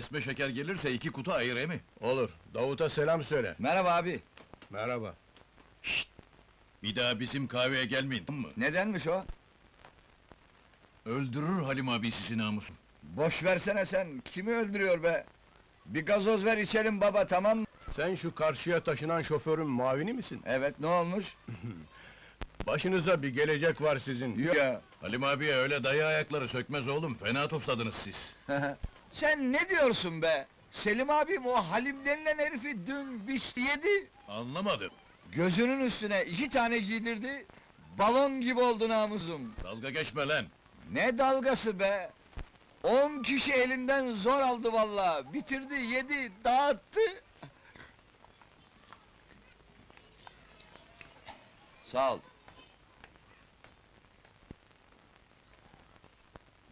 Esme şeker gelirse iki kutu ayır emi. Olur. Davut'a selam söyle. Merhaba abi. Merhaba. Bir daha bizim kahveye gelmeyin, tamam mı? Nedenmiş o? Öldürür Halim abi sizi namusun. Boş versene sen. Kimi öldürüyor be? Bir gazoz ver içelim baba tamam mı? Sen şu karşıya taşınan şoförün mavini misin? Evet ne olmuş? Başınıza bir gelecek var sizin. Yok ya. Halim abiye öyle dayı ayakları sökmez oğlum, fena tofladınız siz. sen ne diyorsun be? Selim abim o Halim denilen herifi dün biçti yedi. Anlamadım. Gözünün üstüne iki tane giydirdi. Balon gibi oldu namusum. Dalga geçme lan. Ne dalgası be? On kişi elinden zor aldı vallahi. Bitirdi, yedi, dağıttı. Sağ ol.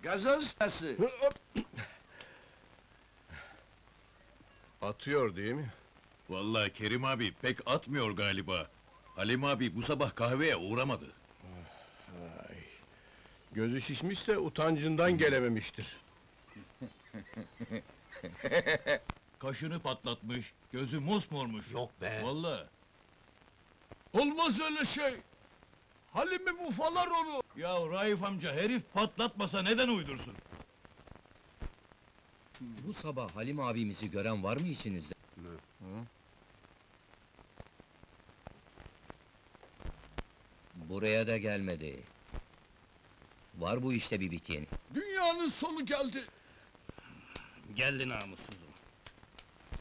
Gazoz nasıl? Atıyor değil mi? Vallahi Kerim abi pek atmıyor galiba. Halim abi bu sabah kahveye uğramadı. Gözü şişmişse utancından gelememiştir. Kaşını patlatmış, gözü mosmormuş. Yok be. Vallahi. Olmaz öyle şey. Halim'im ufalar onu. Ya Raif amca herif patlatmasa neden uydursun? Bu sabah Halim abimizi gören var mı içinizde? Buraya da gelmedi. Var bu işte bir biteni. Dünyanın sonu geldi. Geldi namussuzum.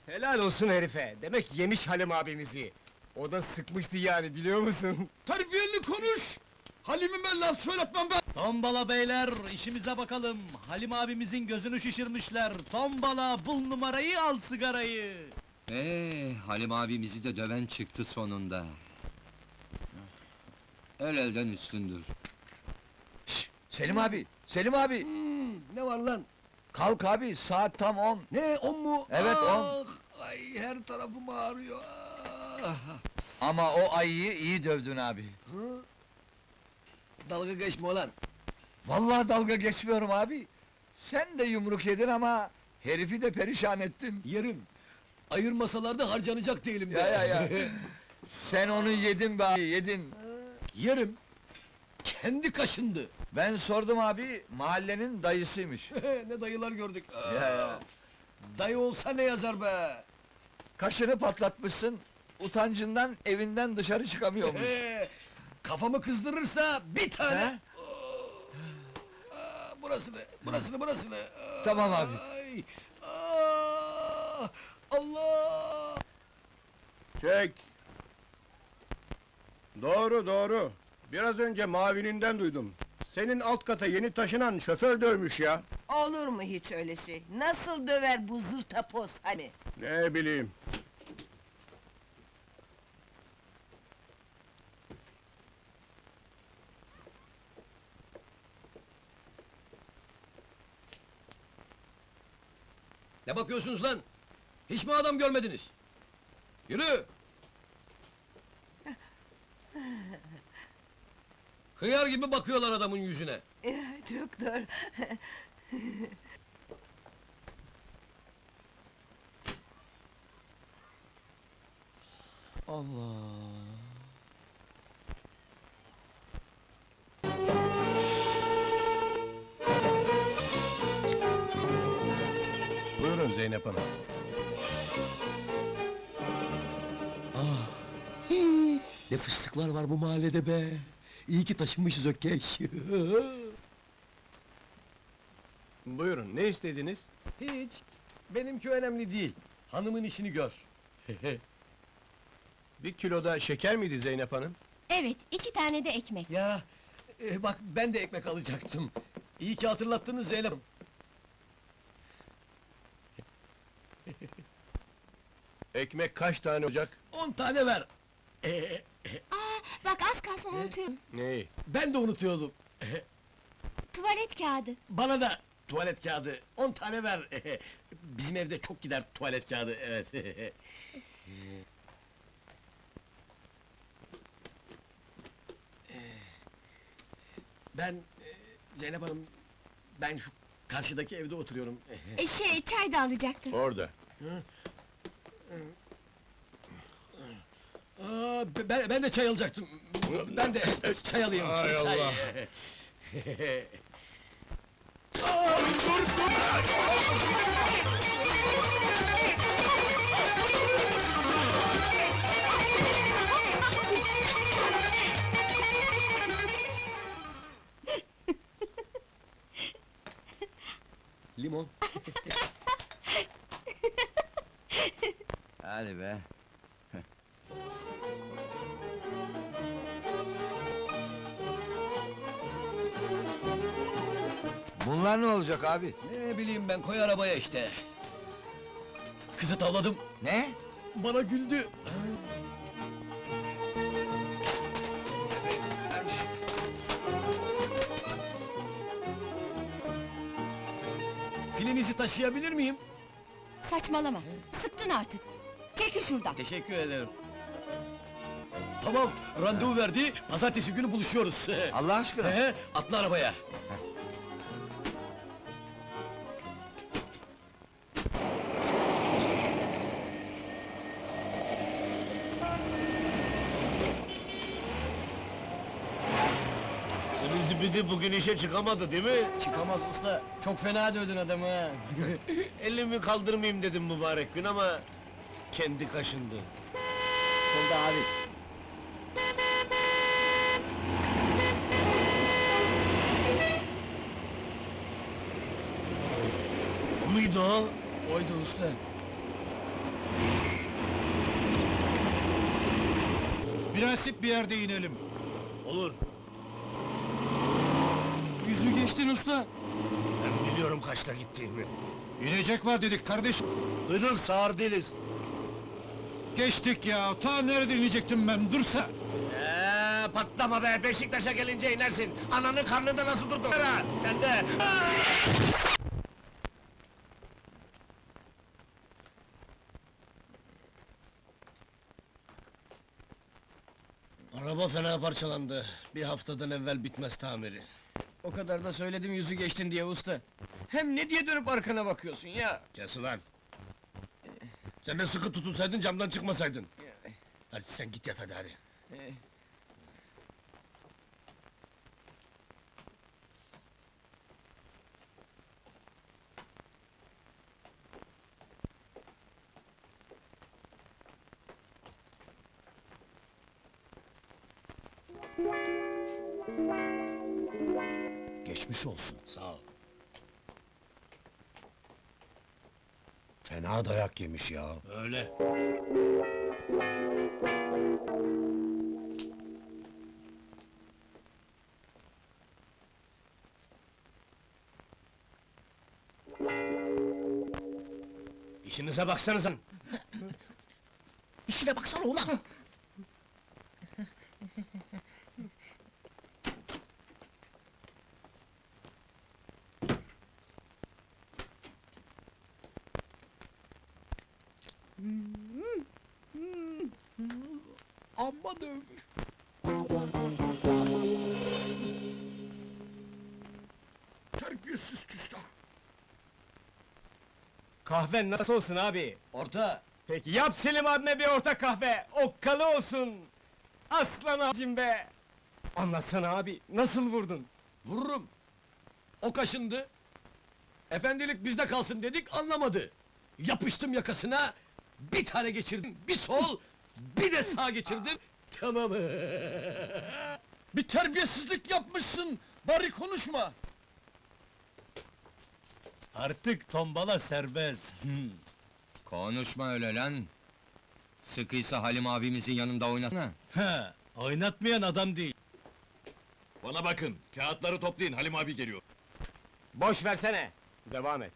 Helal olsun herife. Demek yemiş Halim abimizi. O da sıkmıştı yani biliyor musun? Terbiyeli konuş. Halim'ime laf söyletmem ben. Tombala beyler, işimize bakalım. Halim abimizin gözünü şişirmişler. Tombala, bul numarayı, al sigarayı. Ee, Halim abimizi de döven çıktı sonunda. El elden üstündür. Selim abi, Selim abi! Ne var lan? Kalk abi, saat tam on. Ne on mu? Evet, on. Ay her tarafım ağrıyor. Ah! Ama o ayıyı iyi dövdün abi. Dalga geçme ulan. Vallahi dalga geçmiyorum abi. Sen de yumruk yedin ama herifi de perişan ettin. Yerim. Ayırmasalar da harcanacak değilim Ya ya ya. Sen onu yedin be abi, yedin. Yerim. Kendi kaşındı. Ben sordum abi, mahallenin dayısıymış. ne dayılar gördük. Ya ya. Dayı olsa ne yazar be? Kaşını patlatmışsın, utancından evinden dışarı çıkamıyormuş. Kafamı kızdırırsa bir tane. He? Aa, burasını, burasını, burasını. Tamam abi. Ay, aa, Allah! Çek. Doğru doğru. Biraz önce mavininden duydum. Senin alt kata yeni taşınan şoför dövmüş ya. Olur mu hiç öyle şey? Nasıl döver bu zırtapoz hani? Ne bileyim. Ne bakıyorsunuz lan? Hiç mi adam görmediniz? Yürü! Hıyar gibi bakıyorlar adamın yüzüne. Çok doğru. Buyurun Ne fıstıklar var bu mahallede be! İyi ki taşınmışız Ökkeş! Buyurun, ne istediniz? Hiç! Benimki önemli değil. Hanımın işini gör. Bir kiloda şeker miydi Zeynep Hanım? Evet, iki tane de ekmek. ya, e, bak ben de ekmek alacaktım. İyi ki hatırlattınız Zeynep. Hanım. Ekmek kaç tane olacak? On tane ver! Ee, Aa, bak az kalsın unutuyorum. Neyi? ben de unutuyordum. Tuvalet kağıdı. Bana da tuvalet kağıdı, on tane ver. Bizim evde çok gider tuvalet kağıdı, evet. ben, Zeynep Hanım, ben şu Karşıdaki evde oturuyorum. E şey, çay da alacaktım. Orada. Ben, ben de çay alacaktım. Ben de çay alayım. Hay çay. Allah. Limon. Hadi be. Bunlar ne olacak abi? Ne bileyim ben koy arabaya işte. Kızı tavladım. Ne? Bana güldü. Filinizi taşıyabilir miyim? Saçmalama, sıktın artık. Çekil şuradan. Teşekkür ederim. Tamam, randevu verdi, pazartesi günü buluşuyoruz. Allah aşkına. He, atla arabaya. Zibidi bugün işe çıkamadı değil mi? Çıkamaz usta, çok fena dövdün adamı ha. Elimi kaldırmayayım dedim mübarek gün ama... ...kendi kaşındı. Solda abi. O muydu o? Oydu usta. Münasip bir yerde inelim. Olur. Geçtin usta. Ben biliyorum kaçta gittiğimi. İnecek var dedik kardeş. Duyduk sağır değiliz. Geçtik ya. Ta nerede inecektim ben? Dursa. Ee, patlama be, Beşiktaş'a gelince inersin. Ananın karnında nasıl durdun? Sen de. Araba fena parçalandı. Bir haftadan evvel bitmez tamiri. O kadar da söyledim yüzü geçtin diye usta. Hem ne diye dönüp arkana bakıyorsun ya? Kes ulan! Sen de sıkı tutulsaydın, camdan çıkmasaydın. Hadi sen git yat hadi hadi. Eh. Geçmiş olsun. Sağ ol. Fena dayak yemiş ya. Öyle. İşinize baksanıza! İşine baksana ulan! Amma dövmüş. Terbiyesiz küstah! Kahven nasıl olsun abi? Orta, Peki yap Selim abime bir orta kahve, okkalı olsun! Aslan abicim be! Anlatsana abi, nasıl vurdun? vururum. O kaşındı. Efendilik bizde kalsın dedik, anlamadı. Yapıştım yakasına, bir tane geçirdim, bir sol, bir de sağ geçirdim. Tamam. Bir terbiyesizlik yapmışsın. Bari konuşma. Artık tombala serbest. Konuşma öyle lan! Sıkıysa Halim abimizin yanında oynasana. He, oynatmayan adam değil. Bana bakın, kağıtları toplayın, Halim abi geliyor. Boş versene! Devam et.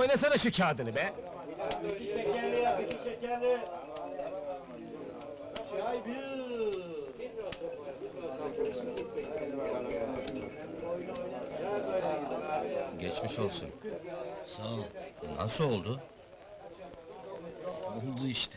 Oynasana şu kağıdını be! Geçmiş olsun. Sağ ol. Nasıl oldu? Oldu işte.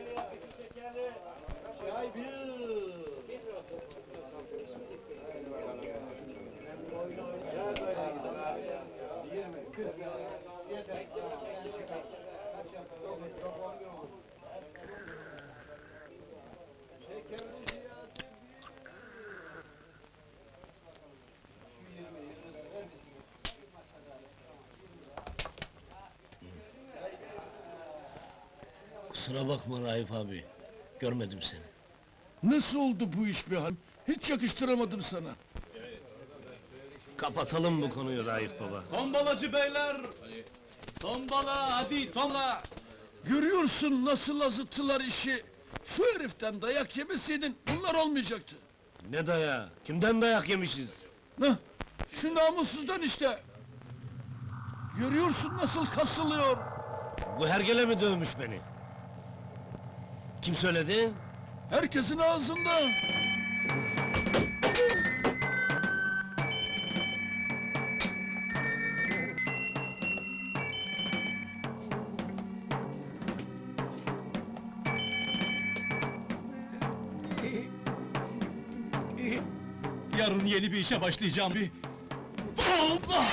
Kusura bakma Raif abi. Görmedim seni. Nasıl oldu bu iş be Halim? Hiç yakıştıramadım sana. Kapatalım bu konuyu Raif baba. Tombalacı beyler! Tombala, hadi tombala! Görüyorsun nasıl azıttılar işi. Şu heriften dayak yemeseydin bunlar olmayacaktı. Ne daya? Kimden dayak yemişiz? Nah, şu namussuzdan işte. Görüyorsun nasıl kasılıyor. Bu hergele mi dövmüş beni? Kim söyledi? Herkesin ağzında. Yarın yeni bir işe başlayacağım bir... Allah!